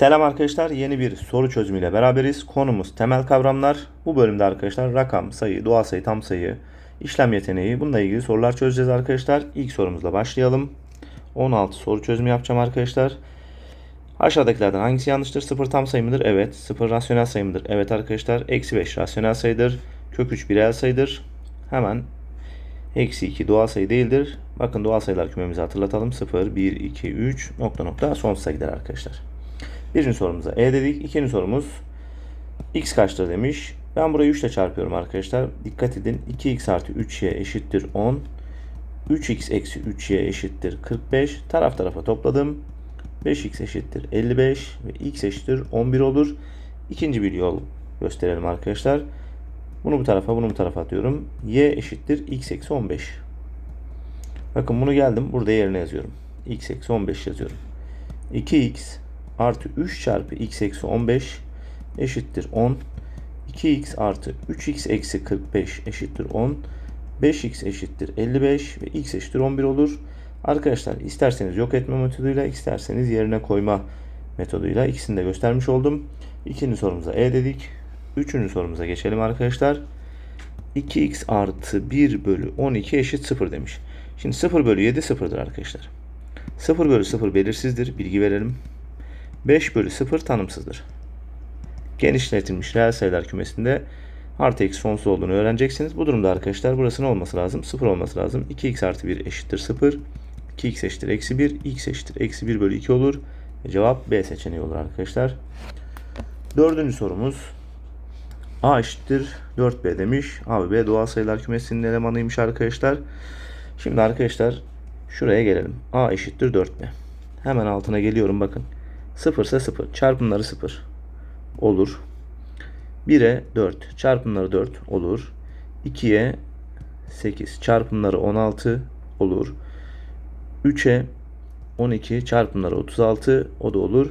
Selam arkadaşlar. Yeni bir soru çözümüyle beraberiz. Konumuz temel kavramlar. Bu bölümde arkadaşlar rakam, sayı, doğal sayı, tam sayı, işlem yeteneği bununla ilgili sorular çözeceğiz arkadaşlar. İlk sorumuzla başlayalım. 16 soru çözümü yapacağım arkadaşlar. Aşağıdakilerden hangisi yanlıştır? 0 tam sayı mıdır? Evet. 0 rasyonel sayı mıdır? Evet arkadaşlar. Eksi 5 rasyonel sayıdır. Kök 3 bir reel sayıdır. Hemen Eksi 2 doğal sayı değildir. Bakın doğal sayılar kümemizi hatırlatalım. 0, 1, 2, 3 nokta nokta sonsuza gider arkadaşlar. Birinci sorumuza E dedik. İkinci sorumuz x kaçtır demiş. Ben burayı 3 ile çarpıyorum arkadaşlar. Dikkat edin. 2x artı 3y eşittir 10. 3x eksi 3y eşittir 45. Taraf tarafa topladım. 5x eşittir 55 ve x eşittir 11 olur. İkinci bir yol gösterelim arkadaşlar. Bunu bu tarafa, bunu bu tarafa atıyorum. Y eşittir x eksi 15. Bakın bunu geldim. Burada yerine yazıyorum. x eksi 15 yazıyorum. 2x artı 3 çarpı x eksi 15 eşittir 10. 2x artı 3x eksi 45 eşittir 10. 5x eşittir 55 ve x eşittir 11 olur. Arkadaşlar isterseniz yok etme metoduyla isterseniz yerine koyma metoduyla ikisini de göstermiş oldum. İkinci sorumuza E dedik. Üçüncü sorumuza geçelim arkadaşlar. 2x artı 1 bölü 12 eşit 0 demiş. Şimdi 0 bölü 7 sıfırdır arkadaşlar. 0 bölü 0 belirsizdir. Bilgi verelim. 5 bölü 0 tanımsızdır. Genişletilmiş reel sayılar kümesinde artı eksi sonsuz olduğunu öğreneceksiniz. Bu durumda arkadaşlar burası ne olması lazım? 0 olması lazım. 2x artı 1 eşittir 0. 2x eşittir eksi 1. x eşittir eksi 1 bölü 2 olur. Cevap B seçeneği olur arkadaşlar. Dördüncü sorumuz. A eşittir 4B demiş. A ve B doğal sayılar kümesinin elemanıymış arkadaşlar. Şimdi arkadaşlar şuraya gelelim. A eşittir 4B. Hemen altına geliyorum bakın. 0 ise 0. Çarpımları 0. Olur. 1'e 4. Çarpımları 4 olur. 2'ye 8. Çarpımları 16 olur. 3'e 12. Çarpımları 36. O da olur.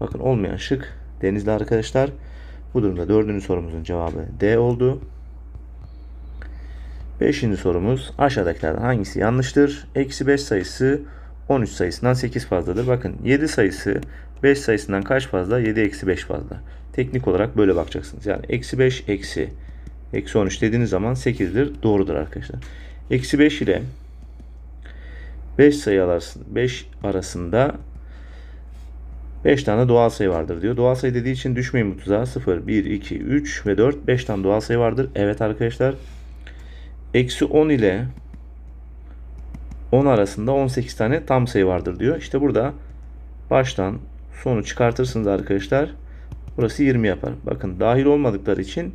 Bakın olmayan şık denizli arkadaşlar. Bu durumda dördüncü sorumuzun cevabı D oldu. Beşinci sorumuz aşağıdakilerden hangisi yanlıştır? Eksi 5 sayısı 13 sayısından 8 fazladır. Bakın 7 sayısı 5 sayısından kaç fazla? 7 eksi 5 fazla. Teknik olarak böyle bakacaksınız. Yani eksi 5 eksi eksi 13 dediğiniz zaman 8'dir. Doğrudur arkadaşlar. Eksi 5 ile 5 sayı arasında, 5 arasında 5 tane doğal sayı vardır diyor. Doğal sayı dediği için düşmeyin bu tuzağa. 0, 1, 2, 3 ve 4. 5 tane doğal sayı vardır. Evet arkadaşlar. Eksi 10 ile 10 arasında 18 tane tam sayı vardır diyor. İşte burada baştan sonu çıkartırsınız arkadaşlar. Burası 20 yapar. Bakın dahil olmadıkları için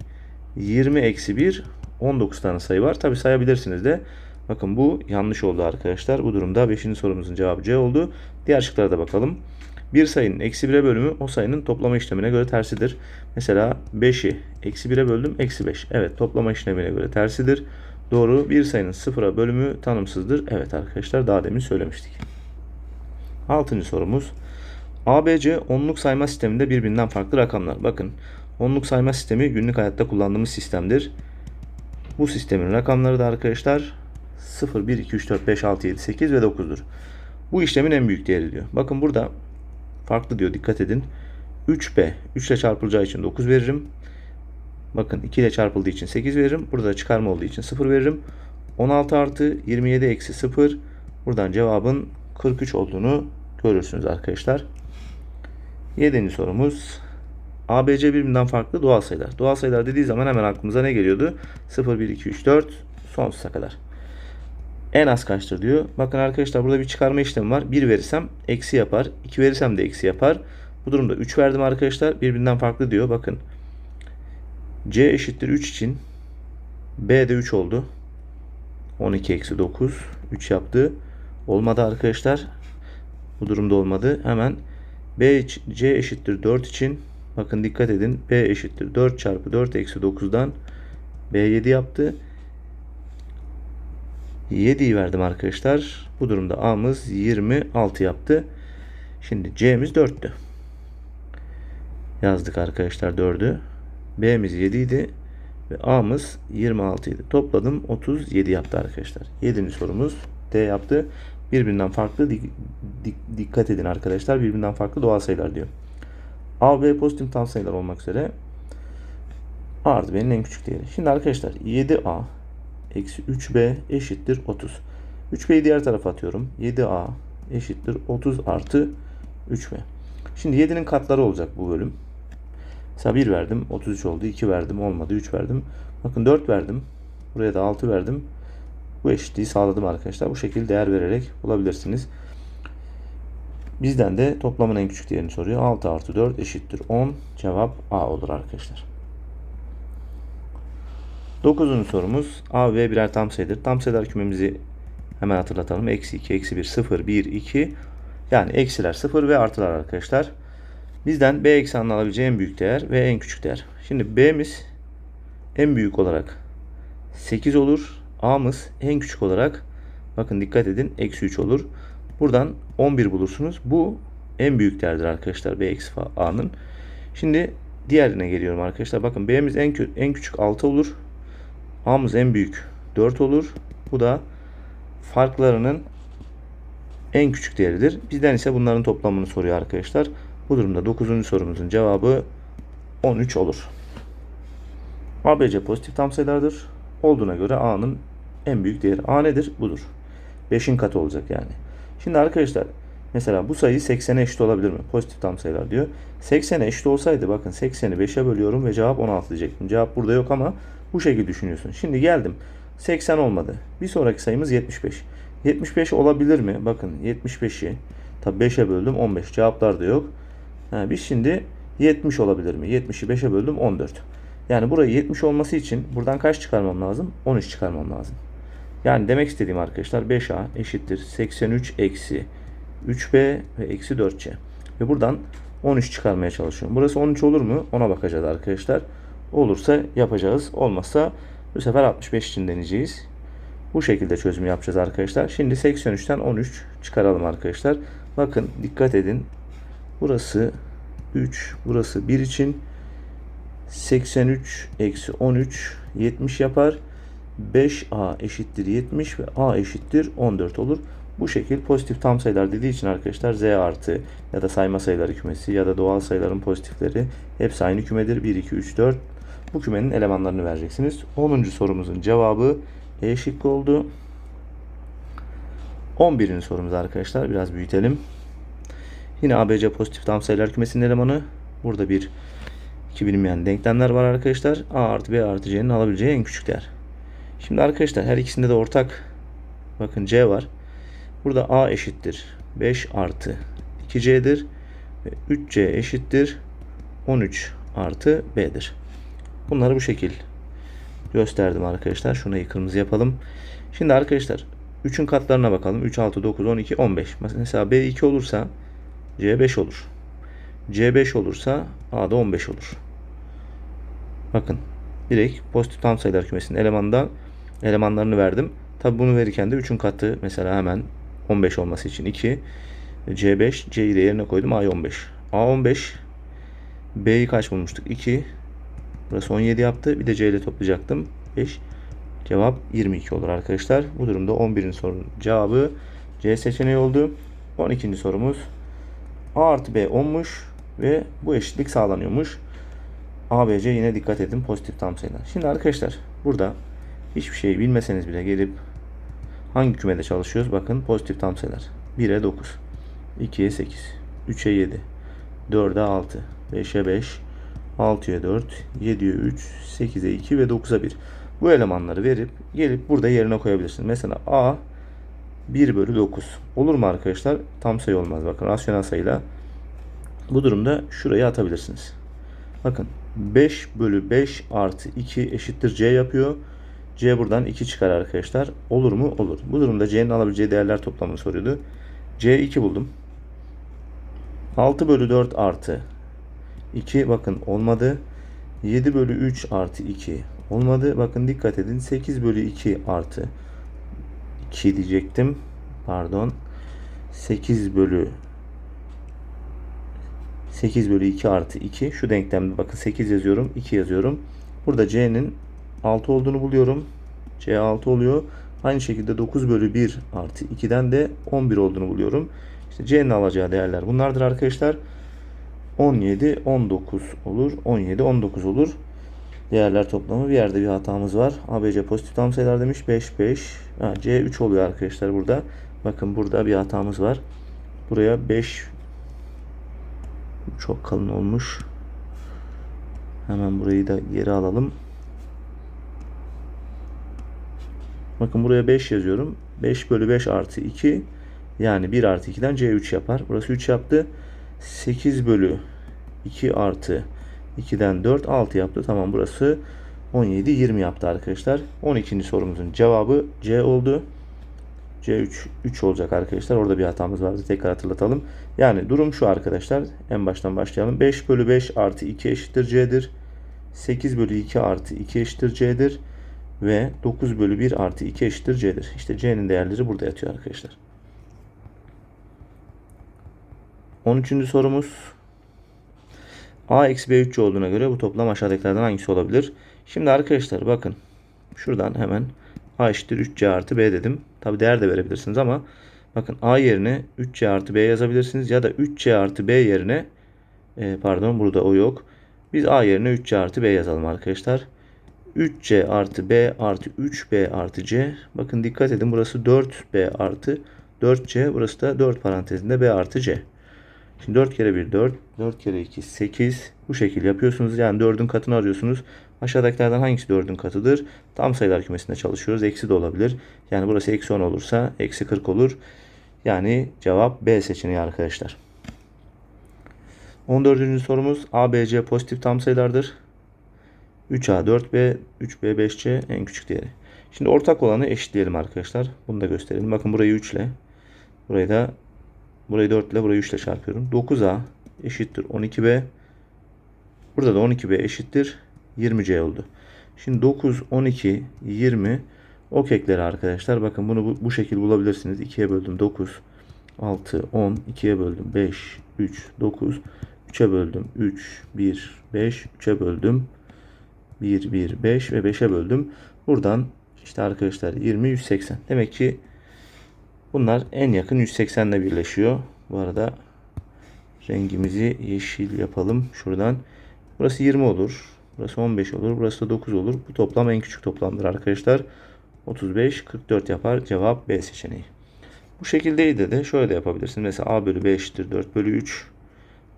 20 eksi 1 19 tane sayı var. Tabi sayabilirsiniz de. Bakın bu yanlış oldu arkadaşlar. Bu durumda 5. sorumuzun cevabı C oldu. Diğer şıklara da bakalım. Bir sayının eksi 1'e bölümü o sayının toplama işlemine göre tersidir. Mesela 5'i eksi 1'e böldüm eksi 5. Evet toplama işlemine göre tersidir. Doğru. Bir sayının sıfıra bölümü tanımsızdır. Evet arkadaşlar daha demin söylemiştik. Altıncı sorumuz. ABC onluk sayma sisteminde birbirinden farklı rakamlar. Bakın onluk sayma sistemi günlük hayatta kullandığımız sistemdir. Bu sistemin rakamları da arkadaşlar 0, 1, 2, 3, 4, 5, 6, 7, 8 ve 9'dur. Bu işlemin en büyük değeri diyor. Bakın burada farklı diyor dikkat edin. 3B 3 ile çarpılacağı için 9 veririm. Bakın 2 ile çarpıldığı için 8 veririm. Burada çıkarma olduğu için 0 veririm. 16 artı 27 eksi 0. Buradan cevabın 43 olduğunu görürsünüz arkadaşlar. 7. sorumuz. ABC birbirinden farklı doğal sayılar. Doğal sayılar dediği zaman hemen aklımıza ne geliyordu? 0, 1, 2, 3, 4 sonsuza kadar. En az kaçtır diyor. Bakın arkadaşlar burada bir çıkarma işlemi var. 1 verirsem eksi yapar. 2 verirsem de eksi yapar. Bu durumda 3 verdim arkadaşlar. Birbirinden farklı diyor. Bakın. C eşittir 3 için B de 3 oldu. 12 eksi 9. 3 yaptı. Olmadı arkadaşlar. Bu durumda olmadı. Hemen B C eşittir 4 için bakın dikkat edin. B eşittir 4 çarpı 4 eksi 9'dan B 7 yaptı. 7'yi verdim arkadaşlar. Bu durumda A'mız 26 yaptı. Şimdi C'miz 4'tü. Yazdık arkadaşlar 4'ü. B'miz 7 idi. Ve A'mız 26 idi. Topladım 37 yaptı arkadaşlar. 7. sorumuz D yaptı. Birbirinden farklı dik- dik- dikkat edin arkadaşlar. Birbirinden farklı doğal sayılar diyor. A, B pozitif tam sayılar olmak üzere artı B'nin en küçük değeri. Şimdi arkadaşlar 7A eksi 3B eşittir 30. 3B'yi diğer tarafa atıyorum. 7A eşittir 30 artı 3B. Şimdi 7'nin katları olacak bu bölüm. Mesela 1 verdim 33 oldu. 2 verdim olmadı. 3 verdim. Bakın 4 verdim. Buraya da 6 verdim. Bu eşitliği sağladım arkadaşlar. Bu şekilde değer vererek bulabilirsiniz. Bizden de toplamın en küçük değerini soruyor. 6 artı 4 eşittir 10. Cevap A olur arkadaşlar. Dokuzuncu sorumuz A ve birer tam sayıdır. Tam sayılar kümemizi hemen hatırlatalım. Eksi 2, eksi 1, 0, 1, 2. Yani eksiler 0 ve artılar arkadaşlar. Bizden B eksenini alabileceği en büyük değer ve en küçük değer. Şimdi B'miz en büyük olarak 8 olur. A'mız en küçük olarak bakın dikkat edin eksi 3 olur. Buradan 11 bulursunuz. Bu en büyük değerdir arkadaşlar B eksi A'nın. Şimdi diğerine geliyorum arkadaşlar. Bakın B'miz en, en küçük 6 olur. A'mız en büyük 4 olur. Bu da farklarının en küçük değeridir. Bizden ise bunların toplamını soruyor arkadaşlar. Bu durumda 9. sorumuzun cevabı 13 olur. ABC pozitif tam sayılardır. Olduğuna göre A'nın en büyük değeri A nedir? Budur. 5'in katı olacak yani. Şimdi arkadaşlar mesela bu sayı 80'e eşit olabilir mi? Pozitif tam sayılar diyor. 80'e eşit olsaydı bakın 80'i 5'e bölüyorum ve cevap 16 diyecektim. Cevap burada yok ama bu şekilde düşünüyorsun. Şimdi geldim. 80 olmadı. Bir sonraki sayımız 75. 75 olabilir mi? Bakın 75'i tabi 5'e böldüm 15. Cevaplar da yok. Ha, biz şimdi 70 olabilir mi? 70'i 5'e böldüm 14. Yani burayı 70 olması için buradan kaç çıkarmam lazım? 13 çıkarmam lazım. Yani demek istediğim arkadaşlar 5A eşittir 83 eksi 3B ve eksi 4C. Ve buradan 13 çıkarmaya çalışıyorum. Burası 13 olur mu? Ona bakacağız arkadaşlar. Olursa yapacağız. Olmazsa bu sefer 65 için deneyeceğiz. Bu şekilde çözüm yapacağız arkadaşlar. Şimdi 83'ten 13 çıkaralım arkadaşlar. Bakın dikkat edin. Burası 3, burası 1 için 83 eksi 13 70 yapar. 5a eşittir 70 ve a eşittir 14 olur. Bu şekil pozitif tam sayılar dediği için arkadaşlar z artı ya da sayma sayıları kümesi ya da doğal sayıların pozitifleri hepsi aynı kümedir. 1, 2, 3, 4 bu kümenin elemanlarını vereceksiniz. 10. sorumuzun cevabı E şıkkı oldu. 11. sorumuz arkadaşlar biraz büyütelim. Yine ABC pozitif tam sayılar kümesinin elemanı. Burada bir iki bilinmeyen denklemler var arkadaşlar. A artı B artı C'nin alabileceği en küçük değer. Şimdi arkadaşlar her ikisinde de ortak bakın C var. Burada A eşittir 5 artı 2C'dir. Ve 3C eşittir 13 artı B'dir. Bunları bu şekil gösterdim arkadaşlar. Şunu kırmızı yapalım. Şimdi arkadaşlar 3'ün katlarına bakalım. 3, 6, 9, 12, 15. Mesela B 2 olursa C 5 olur. C 5 olursa A da 15 olur. Bakın direkt pozitif tam sayılar kümesinin elemandan elemanlarını verdim. Tabi bunu verirken de 3'ün katı mesela hemen 15 olması için 2 C5 C'yi de yerine koydum A 15. A 15 B'yi kaç bulmuştuk? 2 Burası 17 yaptı. Bir de C ile toplayacaktım. 5 Cevap 22 olur arkadaşlar. Bu durumda 11'in sorunun cevabı C seçeneği oldu. 12. sorumuz A artı B 10'muş ve bu eşitlik sağlanıyormuş. A, B, C yine dikkat edin pozitif tam sayılar. Şimdi arkadaşlar burada hiçbir şey bilmeseniz bile gelip hangi kümede çalışıyoruz? Bakın pozitif tam sayılar. 1'e 9, 2'ye 8, 3'e 7, 4'e 6, 5'e 5, 6'ya 4, 7'ye 3, 8'e 2 ve 9'a 1. Bu elemanları verip gelip burada yerine koyabilirsiniz. Mesela A 1 bölü 9. Olur mu arkadaşlar? Tam sayı olmaz. Bakın rasyonel sayıyla bu durumda şurayı atabilirsiniz. Bakın 5 bölü 5 artı 2 eşittir C yapıyor. C buradan 2 çıkar arkadaşlar. Olur mu? Olur. Bu durumda C'nin alabileceği değerler toplamını soruyordu. C 2 buldum. 6 bölü 4 artı 2 bakın olmadı. 7 bölü 3 artı 2 olmadı. Bakın dikkat edin. 8 bölü 2 artı 2 diyecektim. Pardon. 8 bölü 8 bölü 2 artı 2. Şu denklemde bakın 8 yazıyorum. 2 yazıyorum. Burada C'nin 6 olduğunu buluyorum. C 6 oluyor. Aynı şekilde 9 bölü 1 artı 2'den de 11 olduğunu buluyorum. İşte C'nin alacağı değerler bunlardır arkadaşlar. 17, 19 olur. 17, 19 olur. Değerler toplamı bir yerde bir hatamız var. ABC pozitif tam sayılar demiş. 5, 5. Ha, C 3 oluyor arkadaşlar burada. Bakın burada bir hatamız var. Buraya 5 çok kalın olmuş. Hemen burayı da geri alalım. Bakın buraya 5 yazıyorum. 5 bölü 5 artı 2 yani 1 artı 2'den C3 yapar. Burası 3 yaptı. 8 bölü 2 artı 2'den 4 6 yaptı. Tamam burası 17 20 yaptı arkadaşlar. 12. sorumuzun cevabı C oldu. C3 3 olacak arkadaşlar. Orada bir hatamız vardı. Tekrar hatırlatalım. Yani durum şu arkadaşlar. En baştan başlayalım. 5 bölü 5 artı 2 eşittir C'dir. 8 bölü 2 artı 2 eşittir C'dir. Ve 9 bölü 1 artı 2 eşittir C'dir. İşte C'nin değerleri burada yatıyor arkadaşlar. 13. sorumuz. A eksi B 3 olduğuna göre bu toplam aşağıdakilerden hangisi olabilir? Şimdi arkadaşlar bakın. Şuradan hemen A eşittir 3C artı B dedim. Tabi değer de verebilirsiniz ama bakın A yerine 3C artı B yazabilirsiniz. Ya da 3C artı B yerine e, pardon burada o yok. Biz A yerine 3C artı B yazalım arkadaşlar. 3C artı B artı 3B artı C. Bakın dikkat edin burası 4B artı 4C. Burası da 4 parantezinde B artı C. Şimdi 4 kere 1 4. 4 kere 2 8. Bu şekil yapıyorsunuz. Yani 4'ün katını arıyorsunuz. Aşağıdakilerden hangisi 4'ün katıdır? Tam sayılar kümesinde çalışıyoruz. Eksi de olabilir. Yani burası eksi 10 olursa eksi 40 olur. Yani cevap B seçeneği arkadaşlar. 14. sorumuz A, B, C pozitif tam sayılardır. 3A, 4B, 3B, 5C en küçük değeri. Şimdi ortak olanı eşitleyelim arkadaşlar. Bunu da gösterelim. Bakın burayı 3 ile, burayı da burayı 4 ile, burayı 3 ile çarpıyorum. 9A eşittir 12B. Burada da 12B eşittir 20C oldu. Şimdi 9, 12, 20 ok ekleri arkadaşlar. Bakın bunu bu, bu şekil bulabilirsiniz. 2'ye böldüm 9, 6, 10, 2'ye böldüm 5, 3, 9, 3'e böldüm 3, 1, 5, 3'e böldüm 1, 1, 5 ve 5'e böldüm. Buradan işte arkadaşlar 20, 180. Demek ki bunlar en yakın 180 ile birleşiyor. Bu arada rengimizi yeşil yapalım. Şuradan. Burası 20 olur. Burası 15 olur. Burası da 9 olur. Bu toplam en küçük toplamdır arkadaşlar. 35, 44 yapar. Cevap B seçeneği. Bu şekildeydi de şöyle de yapabilirsin. Mesela A bölü B eşittir 4 bölü 3.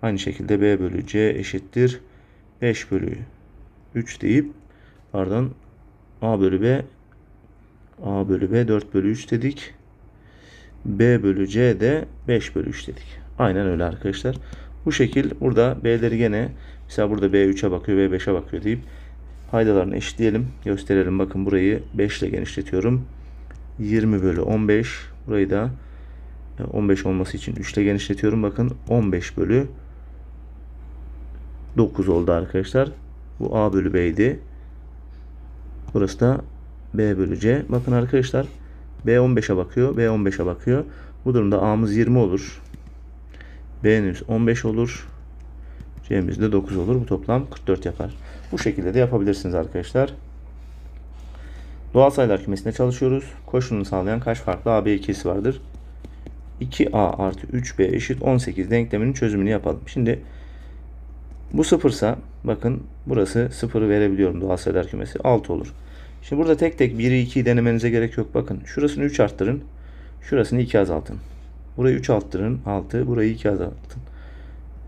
Aynı şekilde B bölü C eşittir 5 bölü 3 deyip pardon A bölü B A bölü B 4 bölü 3 dedik. B bölü C de 5 bölü 3 dedik. Aynen öyle arkadaşlar. Bu şekil burada B'leri gene mesela burada B 3'e bakıyor B 5'e bakıyor deyip paydalarını eşitleyelim. Gösterelim. Bakın burayı 5 ile genişletiyorum. 20 bölü 15. Burayı da 15 olması için 3 ile genişletiyorum. Bakın 15 bölü 9 oldu arkadaşlar. Bu A bölü B'ydi. Burası da B bölü C. Bakın arkadaşlar B 15'e bakıyor. B 15'e bakıyor. Bu durumda A'mız 20 olur. B'miz 15 olur. C'miz de 9 olur. Bu toplam 44 yapar. Bu şekilde de yapabilirsiniz arkadaşlar. Doğal sayılar kümesinde çalışıyoruz. Koşulunu sağlayan kaç farklı AB ikisi vardır? 2A artı 3B eşit 18 denkleminin çözümünü yapalım. Şimdi bu sıfırsa bakın burası sıfırı verebiliyorum doğal sayılar kümesi 6 olur. Şimdi burada tek tek 1'i 2'yi denemenize gerek yok. Bakın şurasını 3 arttırın. Şurasını 2 azaltın. Burayı 3 arttırın 6. Burayı 2 azaltın.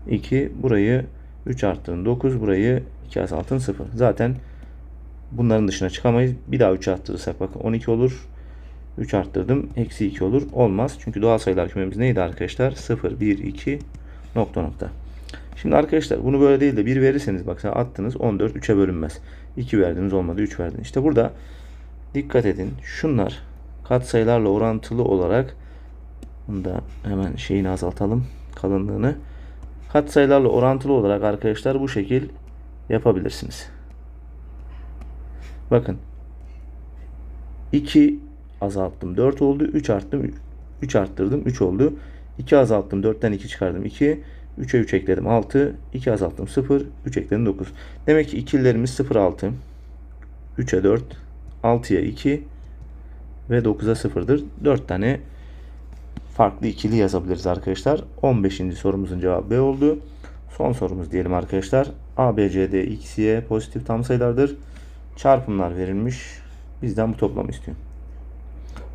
2 burayı 3 arttırın 9. Burayı 2 azaltın 0. Zaten bunların dışına çıkamayız. Bir daha 3 arttırırsak bakın 12 olur. 3 arttırdım. Eksi 2 olur. Olmaz. Çünkü doğal sayılar kümemiz neydi arkadaşlar? 0, 1, 2 nokta nokta. Şimdi arkadaşlar bunu böyle değil de 1 verirseniz bak attınız 14 3'e bölünmez. 2 verdiniz olmadı 3 verdiniz. İşte burada dikkat edin. Şunlar katsayılarla orantılı olarak bunu da hemen şeyini azaltalım kalınlığını. Katsayılarla orantılı olarak arkadaşlar bu şekil yapabilirsiniz. Bakın 2 azalttım 4 oldu. 3 arttım 3 arttırdım 3 oldu. 2 azalttım 4'ten 2 çıkardım 2. 3'e 3 ekledim 6. 2 azalttım 0. 3 ekledim 9. Demek ki ikililerimiz 0, 6. 3'e 4. 6'ya 2. Ve 9'a 0'dır. 4 tane farklı ikili yazabiliriz arkadaşlar. 15. sorumuzun cevabı B oldu. Son sorumuz diyelim arkadaşlar. A, B, C, D, X, Y pozitif tam sayılardır. Çarpımlar verilmiş. Bizden bu toplamı istiyor.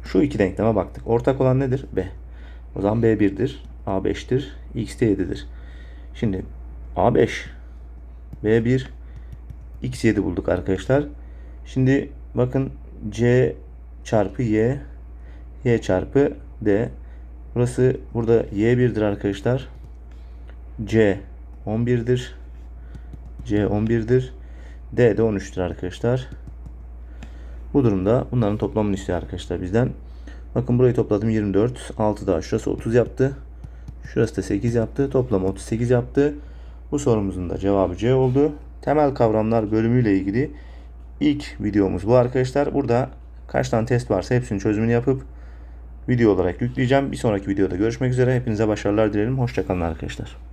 Şu iki denkleme baktık. Ortak olan nedir? B. O zaman B1'dir. A5'tir. X de 7'dir. Şimdi A5 B1 X7 bulduk arkadaşlar. Şimdi bakın C çarpı Y Y çarpı D Burası burada Y1'dir arkadaşlar. C 11'dir. C 11'dir. D de 13'tür arkadaşlar. Bu durumda bunların toplamını istiyor arkadaşlar bizden. Bakın burayı topladım 24. 6 daha şurası 30 yaptı. Şurası da 8 yaptı. Toplam 38 yaptı. Bu sorumuzun da cevabı C oldu. Temel kavramlar bölümüyle ilgili ilk videomuz bu arkadaşlar. Burada kaç tane test varsa hepsinin çözümünü yapıp video olarak yükleyeceğim. Bir sonraki videoda görüşmek üzere. Hepinize başarılar dilerim. Hoşçakalın arkadaşlar.